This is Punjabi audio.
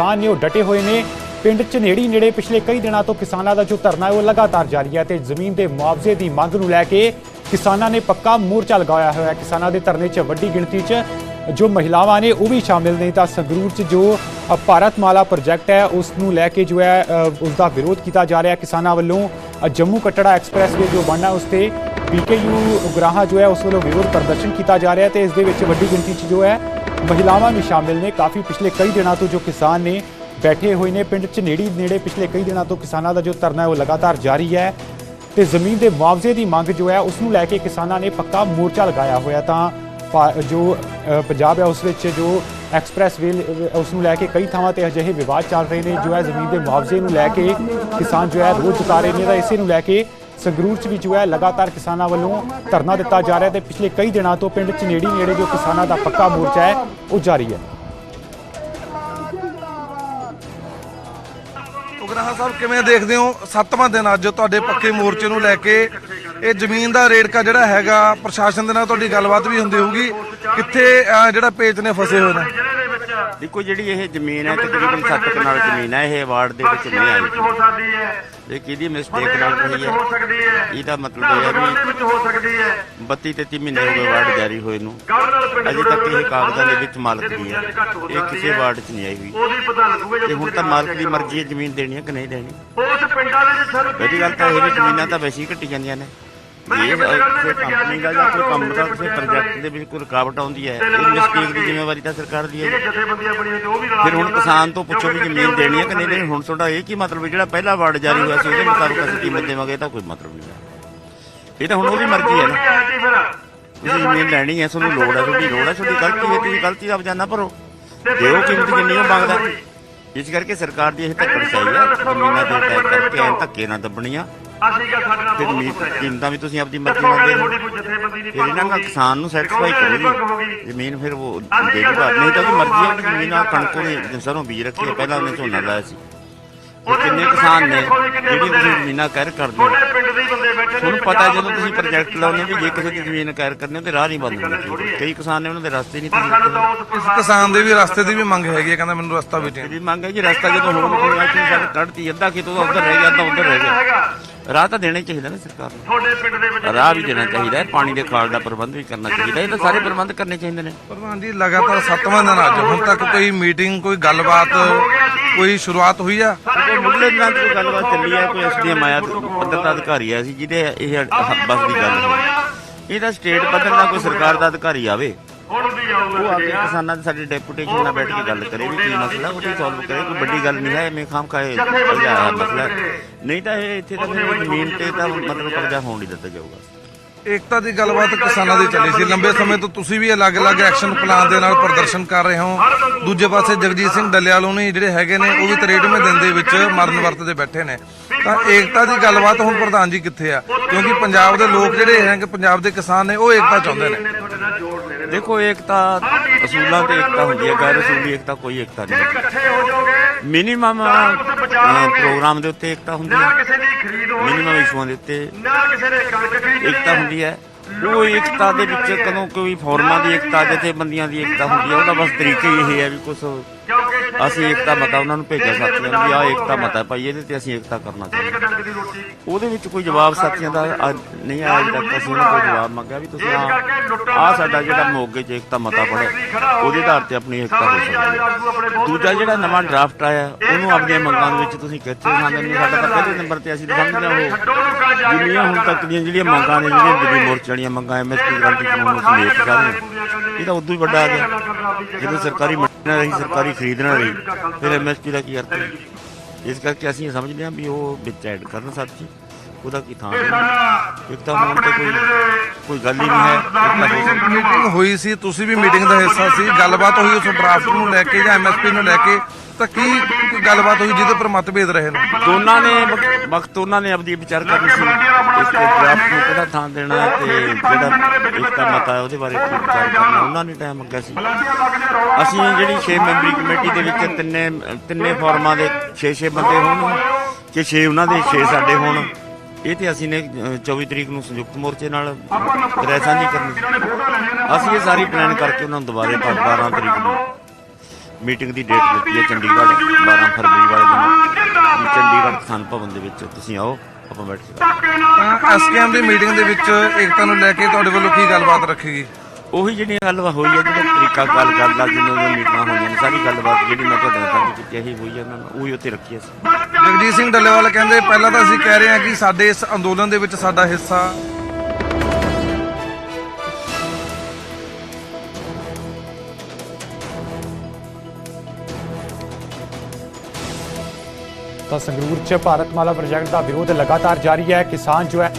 ਕਿਸਾਨ ਨੇ ਉਹ ਡਟੇ ਹੋਏ ਨੇ। ਪਿੰਡ ਝਨੇੜੀ ਨੇੜੇ ਪਿਛਲੇ ਕਈ ਦਿਨਾਂ ਤੋਂ ਕਿਸਾਨਾਂ ਦਾ ਜੋ ਧਰਨਾ ਹੈ ਉਹ ਲਗਾਤਾਰ ਜਾਰੀ ਹੈ ਤੇ ਜ਼ਮੀਨ ਦੇ ਮੁਆਵਜ਼ੇ ਦੀ ਮੰਗ ਨੂੰ ਲੈ ਕੇ ਕਿਸਾਨਾਂ ਨੇ ਪੱਕਾ ਮੋਰਚਾ ਲਗਾਇਆ ਹੋਇਆ ਹੈ। ਕਿਸਾਨਾਂ ਦੇ ਧਰਨੇ 'ਚ ਵੱਡੀ ਗਿਣਤੀ 'ਚ ਜੋ ਮਹਿਲਾਵਾਂ ਨੇ ਉਹ ਵੀ ਸ਼ਾਮਿਲ ਨੇ। ਤਾਂ ਸੰਗਰੂਰ 'ਚ ਜੋ ਅ, ਭਾਰਤਮਾਲਾ ਪ੍ਰੋਜੈਕਟ ਹੈ ਉਸ ਨੂੰ ਲੈ ਕੇ ਜੋ ਹੈ ਅ, ਉਸ ਦਾ ਵਿਰੋਧ ਕੀਤਾ ਜਾ ਰਿਹਾ ਕਿਸਾਨਾਂ ਵੱਲੋਂ। ਜੰਮੂ ਕਟੜਾ ਐਕਸਪ੍ਰੈਸਵੇ ਜੋ ਬਣਨਾ ਉਸ ਤੇ ਪੀਕੇਯੂ ਉਗਰਾਹਾਂ ਜੋ ਹੈ, ਉਸ ਵੱਲੋਂ ਵਿਰੋਧ ਪ੍ਰਦਰਸ਼ਨ ਕੀਤਾ ਜਾ ਰਿਹਾ ਹੈ ਤੇ ਇਸ ਦੇ ਵਿੱਚ ਵੱਡੀ ਗਿਣਤੀ 'ਚ ਜੋ ਹੈ, ਮਹਿਲਾਵਾਂ ਵੀ ਸ਼ਾਮਿਲ ਨੇ। ਕਾਫੀ ਪਿਛਲੇ ਕਈ ਦਿਨਾਂ ਤੋਂ ਜੋ ਕਿਸਾਨ ਨੇ ਬੈਠੇ ਹੋਏ ਨੇ, ਪਿੰਡ 'ਚ ਨੇੜੀ ਨੇੜੇ ਪਿਛਲੇ ਕਈ ਦਿਨਾਂ ਤੋਂ ਕਿਸਾਨਾਂ ਦਾ ਜੋ ਧਰਨਾ ਹੈ, ਉਹ ਲਗਾਤਾਰ ਜਾਰੀ ਹੈ। ਤੇ ਜ਼ਮੀਨ ਦੇ ਮੁਆਵਜ਼ੇ ਦੀ ਮੰਗ ਜੋ ਹੈ, ਉਸ ਨੂੰ ਲੈ ਕੇ ਕਿਸਾਨਾਂ ਨੇ ਪੱਕਾ ਮੋਰਚਾ ਲਗਾਇਆ ਹੋਇਆ ਤਾਂ ਜੋ ਪੰਜਾਬ ਹੈ, ਉਸ ਵਿੱਚ ਜੋ ਐਕਸਪ੍ਰੈਸ ਵੇਲ ਉਸ ਨੂੰ ਲੈ ਕੇ ਕਈ ਥਾਵਾਂ ਤੇ ਅਜਿਹੇ ਵਿਵਾਦ ਚੱਲ ਰਹੇ ਨੇ, ਜੋ ਹੈ, ਜ਼ਮੀਨ ਦੇ ਮੁਆਵਜ਼ੇ ਨੂੰ ਲੈ ਕੇ ਕਿਸਾਨ ਜੋ ਹੈ, ਰੋਜ਼ ਜਤਾ ਰਹੇ ਨੇ ਤਾਂ ਇਸੇ ਨੂੰ ਲੈ ਕੇ ਸੰਗਰੂਰ ਚ ਵੀ ਜੋ ਹੈ ਲਗਾਤਾਰ ਕਿਸਾਨਾਂ ਵੱਲੋਂ ਧਰਨਾ ਦਿੱਤਾ ਜਾ ਰਿਹਾ ਤੇ ਪਿਛਲੇ ਕਈ ਦਿਨਾਂ ਤੋਂ ਪਿੰਡ ਚ ਨੇੜੇ ਜੋ ਕਿਸਾਨਾਂ ਦਾ ਪੱਕਾ ਮੋਰਚਾ ਹੈ, ਉਹ ਜਾਰੀ ਹੈ। ਉਗਰਾਹਾ ਸਾਹਿਬ, ਕਿਵੇਂ ਦੇਖਦੇ ਹੋ? ਸੱਤਵਾਂ ਦਿਨ ਅੱਜ ਤੁਹਾਡੇ ਪੱਕੇ ਮੋਰਚੇ ਨੂੰ ਲੈ ਕੇ ਇਹ ਜ਼ਮੀਨ ਦਾ ਰੇੜਕਾ ਜਿਹੜਾ ਹੈਗਾ, ਪ੍ਰਸ਼ਾਸਨ ਦੇ ਨਾਲ ਤੁਹਾਡੀ ਗੱਲਬਾਤ ਵੀ ਹੁੰਦੀ ਹੋਊਗੀ। ਕਿੱਥੇ ਜਿਹੜਾ ਪੇਚ ਨੇ ਫਸੇ ਹੋਏ ਨੇ? ਦੇਖੋ ਜਿਹੜੀ ਇਹ ਜ਼ਮੀਨ ਹੈ ਤਕਰੀਬਨ 7 ਕਨਾਲ ਜ਼ਮੀਨ ਹੈ ਇਹ ਵਾਰਡ ਦੇ ਵਿੱਚ ਨਹੀਂ ਆਈ। ਹੋ ਸਕਦੀ ਹੈ। ਇਹ ਕਿਹਦੀ ਮਿਸਟੇਕ ਨਾਲ ਰਹੀ ਹੋ? ਇਹਦਾ ਮਤਲਬ ਇਹ ਹੈ ਵੀ ਹੋ ਸਕਦੀ ਹੈ। 32 33 ਮਹੀਨੇ ਹੋ ਗਏ ਵਾਰਡ ਜਾਰੀ ਹੋਏ ਨੂੰ। ਅਜੇ ਤੱਕ ਇਹ ਕਾਗਜ਼ਾਂ ਦੇ ਵਿੱਚ ਮਾਲਕ ਦੀ ਹੈ। ਇਹ ਕਿਸੇ ਵਾਰਡ 'ਚ ਨਹੀਂ ਆਈ ਹੋਈ। ਉਹਦੀ ਪਤਾ ਲੱਗੂਗਾ ਤੇ ਹੁਣ ਤਾਂ ਮਾਲਕ ਦੀ ਮਰਜ਼ੀ ਹੈ ਜ਼ਮੀਨ ਦੇਣੀ ਹੈ ਕਿ ਨਹੀਂ ਦੇਣੀ? ਉਸ ਪਿੰਡਾਂ ਦੇ ਵਿੱਚ ਸਰ ਪਹਿਲੀ ਗੱਲ ਤਾਂ ਇਹ ਵੀ ਜ਼ਮੀਨਾਂ ਤਾਂ ਵੈਸੇ ਹੀ ਘਟੀ ਜਾਂਦੀਆਂ ਨੇ। ਜੇ ਕਿਸੇ ਕੰਪਨੀ ਦਾ ਜਾਂ ਕੋਈ ਕੰਮ ਦਾ ਕਿਸੇ ਪ੍ਰੋਜੈਕਟ ਦੇ ਵਿੱਚ ਕੋਈ ਰੁਕਾਵਟ ਆਉਂਦੀ ਹੈ ਇਹ ਮਿਸਟੇਕ ਦੀ ਜ਼ਿੰਮੇਵਾਰੀ ਤਾਂ ਸਰਕਾਰ ਦੀ ਹੈ ਜਿਹੜੇ ਜਥੇਬੰਦੀਆਂ ਬਣੀਆਂ ਤੇ ਉਹ ਵੀ ਰਲਾ ਫਿਰ ਹੁਣ ਕਿਸਾਨ ਤੋਂ ਪੁੱਛੋ ਵੀ ਜ਼ਮੀਨ ਦੇਣੀ ਹੈ ਕਿ ਨਹੀਂ ਦੇਣੀ ਹੁਣ ਤੁਹਾਡਾ ਇਹ ਕੀ ਮਤਲਬ ਹੈ? ਜਿਹੜਾ ਪਹਿਲਾ ਵਾਰਡ ਜਾਰੀ ਹੋਇਆ ਸੀ ਉਹਦੇ ਮੁਤਾਬਕ ਅਸੀਂ ਕੀਮਤ ਦੇਵਾਂਗੇ? ਇਹਦਾ ਕੋਈ ਮਤਲਬ ਨਹੀਂ ਹੈ। ਇਹ ਤਾਂ ਹੁਣ ਉਹਦੀ ਮਰਜ਼ੀ ਹੈ ਨਾ। ਤੁਸੀਂ ਜ਼ਮੀਨ ਲੈਣੀ ਹੈ ਤੁਹਾਨੂੰ ਲੋੜ ਹੈ ਤੁਹਾਡੀ ਲੋੜ ਹੈ ਤੁਹਾਡੀ ਗਲਤੀ ਹੈ ਤੁਸੀਂ ਗਲਤੀ ਦਾ ਬਜਾਨਾ ਭਰੋ। ਦਿਓ ਕੀਮਤ ਜਿੰਨੀ ਉਹ ਮੰਗਦਾ। ਇਸ ਕਰਕੇ ਸਰਕਾਰ ਦੀ ਇਹ ਧੱਕੜ ਚਾਹੀ ਹੈ ਜ਼ਮੀਨਾਂ ਦੇ ਟੈਕ ਕਰਕੇ ਐਂ ਧੱਕੇ ਨਾ ਦੱਬਣੀਆਂ। ਅਸੀਂ ਕਾ ਸਾਡੇ ਨਾਲ ਫਿਰ ਬਹੁਤ ਹੈ ਕੀਮਤਾਂ ਵੀ ਤੁਸੀਂ ਆਪਦੀ ਮਰਜ਼ੀ ਨਾਲ ਦੇ ਤੁਹਾਡੀ ਕੋਈ ਜਥੇਬੰਦੀ ਨਹੀਂ ਫਿਰ ਇਹਨਾਂ ਨਾਲ ਕਿਸਾਨ ਨੂੰ ਸੈਟੀਸਫਾਈ ਕਿਉਂ ਕਰੋ ਭੰਗ ਹੋ ਗਈ? ਜੀ। ਜ਼ਮੀਨ ਫਿਰ ਉਹ ਦੇ ਦੂਗਾ ਨਹੀਂ ਤਾਂ ਉਹਦੀ ਮਰਜ਼ੀ ਹੈ ਕਿ ਜ਼ਮੀਨ ਆ ਕਣਕ ਉਹਨੇ ਸਰੋਂ ਬੀਜ ਰੱਖੀ ਹੈ ਪਹਿਲਾਂ ਉਹਨੇ ਝੋਨਾ ਲਾਇਆ ਸੀ। ਕਿੰਨੇ ਕਿਸਾਨ ਨੇ ਜਿਹੜੀ ਤੁਸੀਂ ਜ਼ਮੀਨਾਂ ਕਹਿਰ ਕਰਦੇ ਹੋ? ਤੁਹਾਡੇ ਪਿੰਡ ਦੇ ਹੀ ਬੰਦੇ ਬੈਠੇ ਨੇ ਤੁਹਾਨੂੰ ਪਤਾ ਜਦੋਂ ਤੁਸੀਂ ਪ੍ਰੋਜੈਕਟ ਲਾਉਂਦੇ ਹੋ ਵੀ ਜੇ ਕਿਸੇ ਦੀ ਜ਼ਮੀਨ ਕਹਿਰ ਕਰਨੀ ਹੋ ਤੇ ਰਾਹ ਨਹੀਂ ਬੰਦ ਹੋਣਾ ਕਈ ਕਿਸਾਨ ਨੇ ਉਹਨਾਂ ਦੇ ਰਸਤੇ ਨਹੀਂ ਪਰ ਸਾਨੂੰ ਤੁਸੀਂ ਤਾਂ ਇਸ ਕਿਸਾਨ ਦੇ ਵੀ ਰਸਤੇ ਦੀ ਵੀ ਮੰਗ ਹੈਗੀ ਹੈ ਕਹਿੰਦਾ ਮੈਨੂੰ ਰਸਤਾ ਵੀ ਦੇ ਇਹਦੀ ਮੰਗ ਹੈ ਜੀ ਰਸਤਾ ਜਦੋਂ ਹੁਣ ਕੋਈ ਆ ਕਿ ਸਾਡੇ ਕੱਢਤੀ ਅੱਧਾ ਕਿਤੋਂ ਦਾ ਉੱਧਰ ਰਹਿ ਗਿਆ ਅੱਧਾ ਉੱਧਰ ਰਹਿ ਗਿਆ। ਰਾਹ ਤਾਂ ਦੇਣਾ ਹੀ ਚਾਹੀਦਾ ਨਾ ਸਰਕਾਰ ਨੂੰ। ਤੁਹਾਡੇ ਪਿੰਡ ਦੇ ਵਿੱਚ ਰਾਹ ਵੀ ਦੇਣਾ ਚਾਹੀਦਾ ਹੈ ਪਾਣੀ ਦੇ ਖਾਲ ਦਾ ਪ੍ਰਬੰਧ ਵੀ ਕਰਨਾ ਚਾਹੀਦਾ ਇਹ ਤਾਂ ਸਾਰੇ ਪ੍ਰਬੰਧ ਕਰਨੇ ਚਾਹੀਦੇ ਨੇ। ਪ੍ਰਧਾਨ ਜੀ ਲਗਾਤਾਰ ਸੱਤਵਾਂ ਦਿਨ ਅੱਜ। ਹੁਣ ਤੱਕ ਕੋਈ ਮੀਟਿੰਗ ਕੋਈ ਗੱਲਬਾਤ ਕੋਈ ਸ਼ੁਰੂਆਤ ਹੋਈ ਆ? ਕੋਈ ਮੁੱਢਲੇ ਦਿਨਾਂ ਤੋਂ ਗੱਲਬਾਤ ਚੱਲੀ ਹੈ ਕੋਈ ਐਸਡੀਐਮ ਆਇਆ ਪੱਧਰ ਅਧਿਕਾਰੀ ਆਇਆ ਸੀ ਜਿਹਦੇ ਇਹ ਬਸ ਦੀ ਗੱਲ ਹੋਈ ਇਹ ਤਾਂ ਸਟੇਟ ਪੱਧਰ ਦਾ ਕੋਈ ਸਰਕਾਰ ਦਾ ਅਧਿਕਾਰੀ ਆਵੇ। ਉਹ ਆ। ਕੇ ਕਿਸਾਨਾਂ ਦੇ ਸਾਡੇ ਡੈਪੂਟੇਸ਼ਨ ਨਾਲ ਬੈਠ ਕੇ ਗੱਲ ਕਰੇ ਵੀ ਕੀ ਮਸਲਾ ਉਹ ਤੇ ਸੋਲਵ ਕਰੇ ਕੋਈ ਵੱਡੀ ਗੱਲ ਨਹੀਂ ਹੈ ਐਵੇਂ ਖਾਮ ਖਾਏ ਅਲਝਾਇਆ ਮਸਲਾ। ਨਹੀਂ ਤਾਂ ਇਹ ਇੱਥੇ ਤਾਂ ਫਿਰ ਜ਼ਮੀਨ ਤੇ ਤਾਂ ਮਤਲਬ ਕਬਜ਼ਾ ਹੋਣ ਨਹੀਂ ਦਿੱਤਾ ਜਾਊਗਾ। ਏਕਤਾ ਦੀ ਗੱਲਬਾਤ ਕਿਸਾਨਾਂ ਦੀ ਚੱਲੀ ਸੀ। ਲੰਬੇ ਸਮੇਂ ਤੋਂ ਤੁਸੀਂ ਵੀ ਅਲੱਗ-ਅਲੱਗ ਐਕਸ਼ਨ ਪਲਾਨ ਦੇ ਨਾਲ ਪ੍ਰਦਰਸ਼ਨ ਕਰ ਰਹੇ ਹੋ। ਦੂਜੇ ਪਾਸੇ ਜਗਜੀਤ ਸਿੰਘ ਡੱਲੇਵਾਲ ਉਹਨੇ ਜਿਹੜੇ ਹੈਗੇ ਨੇ ਉਹ ਵੀ 63ਵੇਂ ਦਿਨ ਦੇ ਵਿੱਚ ਮਰਨ ਵਰਤ ਦੇ ਬੈਠੇ ਨੇ। ਤਾਂ ਏਕਤਾ ਦੀ ਗੱਲਬਾਤ ਹੁਣ ਪ੍ਰਧਾਨ ਜੀ ਕਿੱਥੇ ਆ? ਕਿਉਂਕਿ ਪੰਜਾਬ ਦੇ ਲੋਕ ਜਿਹੜੇ ਹੈਗੇ ਪੰਜਾਬ ਦੇ ਕਿਸਾਨ ਨੇ ਉਹ ਏਕਤਾ ਚਾਹੁੰਦੇ ਨੇ। ਦੇਖੋ ਏਕਤਾ ਅਸੂਲਾਂ ਤੇ ਏਕਤਾ ਹੁੰਦੀ ਹੈ ਗੈਰ ਅਸੂਲੀ ਏਕਤਾ ਕੋਈ ਏਕਤਾ ਨਹੀਂ ਇਕੱਠੇ ਹੋ ਜਾਓਗੇ ਮਿਨੀਮਮ ਪ੍ਰੋਗਰਾਮ ਦੇ ਉੱਤੇ ਏਕਤਾ ਹੁੰਦੀ ਹੈ। ਮਿਨੀਮਮ ਇਸ਼ੂਆਂ ਦੇ ਉੱਤੇ ਏਕਤਾ ਹੁੰਦੀ ਹੈ। ਉਹ ਏਕਤਾ ਦੇ ਵਿੱਚ ਕਦੋਂ ਕੋਈ ਫੋਰਮਾਂ ਦੀ ਏਕਤਾ ਜਥੇਬੰਦੀਆਂ ਦੀ ਏਕਤਾ ਹੁੰਦੀ ਹੈ ਉਹਦਾ ਬਸ ਤਰੀਕਾ ਹੀ ਇਹ ਹੈ ਵੀ ਕੁਝ ਅਸੀਂ ਏਕਤਾ ਮਤਾ ਉਹਨਾਂ ਨੂੰ ਭੇਜਿਆ ਸਾਥੀਆਂ ਨੂੰ ਵੀ ਆਹ ਏਕਤਾ ਮਤਾ ਭਾਈ, ਇਹਦੇ ਤੇ ਅਸੀਂ ਏਕਤਾ ਕਰਨਾ ਚਾਹੁੰਦੇ ਉਹਦੇ ਵਿੱਚ ਕੋਈ ਜਵਾਬ ਸਾਥੀਆਂ ਦਾ ਅੱਜ ਨਹੀਂ ਆਇਆ ਅਜੇ ਤੱਕ ਅਸੀਂ ਉਹਨਾਂ ਕੋਈ ਜਵਾਬ ਮੰਗਿਆ ਵੀ ਤੁਸੀਂ ਆ ਆ ਸਾਡਾ ਜਿਹੜਾ ਮੋਗੇ 'ਚ ਏਕਤਾ ਮਤਾ ਪੜਿਆ ਉਹਦੇ ਆਧਾਰ ਤੇ ਆਪਣੀ ਏਕਤਾ ਹੋ ਸਕਦੀ ਦੂਜਾ ਜਿਹੜਾ ਨਵਾਂ ਡਰਾਫਟ ਆਇਆ, ਉਹਨੂੰ ਆਪਣੀਆਂ ਮੰਗਾਂ ਦੇ ਵਿੱਚ ਤੁਸੀਂ ਕਿੱਥੇ ਖਾਂਦੇ ਨਹੀਂ ਸਾਡਾ ਤਾਂ ਪਹਿਲੇ ਨੰਬਰ ਤੇ ਅਸੀਂ ਦਿਖਾਉਂਦੇ ਹਾਂ ਉਹ। ਛੱਡੋ ਹੁਣ ਤੱਕ ਦੀਆਂ ਜਿਹੜੀਆਂ ਮੰਗਾਂ ਨੇ, ਜਿਹੜੀਆਂ ਦਿੱਲੀ ਮੋਰਚੇ ਵਾਲੀਆਂ ਮੰਗਾਂ ਐਮਐਸਪੀ ਗਰੰਟੀ ਕਾਨੂੰਨ ਨੂੰ ਲੇਟ ਕਰ ਰਹੇ ਇਹ ਤਾਂ ਉਦੋਂ ਹੀ ਵੱਡਾ ਆ ਗਿਆ, ਜਦੋਂ ਸਰਕਾਰੀ ਮੰਡੀ ਨਾ ਰਹੀ ਸਰਕਾਰੀ ਖਰੀਦ ਨਾ ਰਹੀ ਫਿਰ ਐਮਐਸਪੀ ਦਾ ਕੀ ਅਰਥ ਹੈ? ਇਸ ਕਰਕੇ ਅਸੀਂ ਇਹ ਸਮਝਦੇ ਹਾਂ ਵੀ ਉਹ ਵਿੱਚ ਐਡ ਕਰਨ ਸਾਥੀ ਉਹਦਾ ਕੀ ਥਾਂ ਨਹੀਂ ਇੱਕ ਤਾਂ ਹੁਣ ਤੇ ਕੋਈ ਕੋਈ ਗੱਲ ਹੀ ਨਹੀਂ ਹੈ ਮੀਟਿੰਗ ਹੋਈ ਸੀ, ਤੁਸੀਂ ਵੀ ਮੀਟਿੰਗ ਦਾ ਹਿੱਸਾ ਸੀ, ਗੱਲਬਾਤ ਹੋਈ ਉਸ ਡਰਾਫਟ ਨੂੰ ਲੈ ਕੇ ਜਾਂ ਐਮਐਸਪੀ ਨੂੰ ਲੈ ਕੇ। ਤਾਂ ਕੀ ਗੱਲਬਾਤ ਹੋਈ ਜਿਹਦੇ ਉੱਪਰ ਮਤਭੇਦ ਰਹੇ ਨੇ? ਦੋਨਾਂ ਨੇ ਵਕ- ਵਕਤ ਉਹਨਾਂ ਨੇ ਆਪਦੀ ਵਿਚਾਰ ਕਰਨੀ ਸੀ। ਇਸ ਡਰਾਫਟ ਨੂੰ ਕਿਹੜਾ ਥਾਂ ਦੇਣਾ ਹੈ ਤੇ ਜਿਹੜਾ ਇੱਕ ਮਤਾ ਹੈ ਉਹਦੇ ਬਾਰੇ ਕੀ ਵਿਚਾਰ ਕਰਨਾ। ਉਹਨਾਂ ਨੇ ਟਾਈਮ ਮੰਗਿਆ ਸੀ। ਅਸੀਂ ਜਿਹੜੀ 6 ਮੈਂਬਰੀ ਕਮੇਟੀ ਦੇ ਵਿੱਚ ਤਿੰਨੇ ਤਿੰਨੇ ਫੋਰਮਾਂ ਦੇ 6-6 ਬੰਦੇ ਹੋਣ ਕਿ 6 ਉਹਨਾਂ ਦੇ 6 ਸਾਡੇ ਹੋਣ। ਇਹ ਤੇ ਅਸੀਂ ਨੇ ਅ, 24 ਤਰੀਕ ਨੂੰ ਸੰਯੁਕਤ ਮੋਰਚੇ ਨਾਲ ਰੈਸਾਂ ਨਹੀਂ ਕਰਨੀ ਅਸੀਂ ਇਹ ਸਾਰੀ ਪਲਾਨ ਕਰਕੇ ਉਹਨਾਂ ਨੂੰ ਦੁਬਾਰੇ 12 ਤਰੀਕ ਨੂੰ ਮੀਟਿੰਗ ਦੀ ਡੇਟ ਦਿੱਤੀ ਹੈ ਚੰਡੀਗੜ੍ਹ 12 ਫਰਵਰੀ ਵਾਲੇ ਦਿਨ। ਚੰਡੀਗੜ੍ਹ ਕਿਸਾਨ ਭਵਨ ਦੇ ਵਿੱਚ ਤੁਸੀਂ ਆਓ ਆਪਾਂ ਬੈਠ ਕੇ ਤਾਂ ਐਸਕੇਐਮ ਦੀ ਮੀਟਿੰਗ ਦੇ ਵਿੱਚ ਏਕਤਾ ਨੂੰ ਲੈ ਕੇ ਤੁਹਾਡੇ ਵੱਲੋਂ ਕੀ ਗੱਲਬਾਤ ਰੱਖੇਗੀ ਉਹੀ ਜਿਹੜੀ ਗੱਲਬਾਤ ਹੋਈ ਹੈ ਜਿਹੜਾ ਤਰੀਕਾ ਗੱਲ ਕਰਦਾ ਜਿੰਨੇ ਉਹ ਮੀਟਿੰਗਾਂ ਹੋਈਆਂ ਨੇ ਸਾਰੀ ਗੱਲਬਾਤ ਜਿਹੜੀ ਮੈਂ ਤੁਹਾਡੇ ਨਾਲ ਸਾਂਝੀ ਕੀਤੀ ਇਹੀ ਹੋਈ ਹੈ ਉਹਨਾਂ ਨਾਲ ਉਹੀ ਉੱਥੇ ਰੱਖੀ ਅਸੀਂ ਜਗਜੀਤ ਸਿੰਘ ਡੱਲੇਵਾਲ ਕਹਿੰਦੇ ਪਹਿਲਾਂ ਤਾਂ ਅਸੀਂ ਕਹਿ ਰਹੇ ਹਾਂ ਕਿ ਸਾਡੇ ਇਸ ਅੰਦੋਲਨ ਦੇ ਵਿੱਚ ਸਾਡਾ ਹਿੱਸਾ ਤਾਂ ਸੰਗਰੂਰ 'ਚ ਭਾਰਤਮਾਲਾ ਪ੍ਰੋਜੈਕਟ ਦਾ ਵਿਰੋਧ ਲਗਾਤਾਰ ਜਾਰੀ ਹੈ। ਕਿਸਾਨ ਜੋ ਹੈ